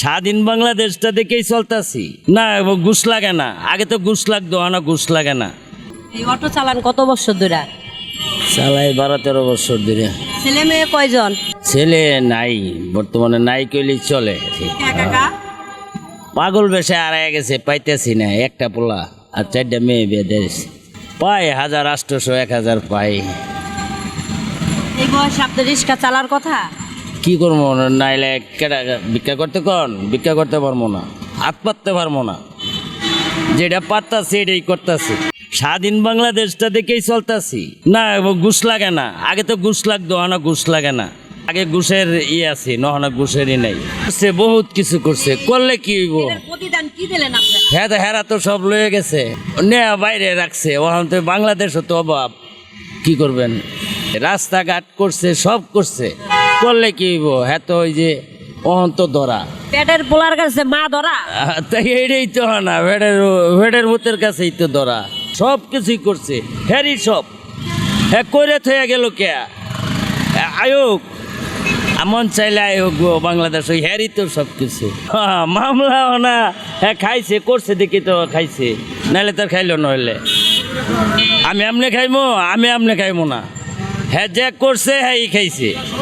স্বাধীন বাংলাদেশটা দেখেই চলতাছি। না ঘুষ লাগে না। আগে তো ঘুষ লাগতো না ঘুষ লাগে না। এই অটো চালান কত বছর ধরে? চালাই বারো তেরো বছর ধরে। ছেলে মেয়ে কয়জন? ছেলে নাই বর্তমানে নাই কইলেই চলে। পাগল বেশে আড়াই গেছে পাইতেছি না একটা পোলা আর চারটা মেয়ে দিয়েছে পাই হাজার আটশোশো এক হাজার পাই এই বয়সে আপনার রিক্সা চালার কথা? কি করব? নাইলে কেটা ভিক্ষা করতে কন? ভিক্ষা করতে পারব না। হাত পাততে পারব না। যেটা পারতাছি এটাই করতেছি। স্বাধীন বাংলাদেশটা দেখেই চলতাছি। না ঘুষ লাগে না। আগে তো ঘুষ লাগতো না ঘুষ লাগে না। আগে ঘুষের ইয়ে আছে নহনা ঘুষেরই নাই। করছে বহুত কিছু করছে। করলে কি হইব? হ্যাঁ তো হেরা তো সব লয়ে গেছে। নেয়া বাইরে রাখছে। ওখান তো বাংলাদেশও তো অভাব। কি করবেন? রাস্তাঘাট করছে সব করছে। করলে কি হইব? হ্যাঁ তো ওই যে ওহন তো ধরা পেটের পোলার কাছে মা ধরা? তাই এটাই তো না ভেড়ের ভেড়ের মুতের কাছেই তো ধরা। সব কিছুই করছে হ্যারি সব। হ্যাঁ করে থয়ে গেল কে? আয়োগ আমন চাইলে আয়োগ বাংলাদেশ ওই হ্যারি তো সব কিছু। হ্যাঁ, মামলা না। হ্যাঁ খাইছে করছে দেখি তো খাইছে। নাহলে তো খাইলো নইলে। আমি আমনে খাইমো আমি আমনে খাইমো না। হ্যাঁ যে করছে হ্যাঁ খাইছে।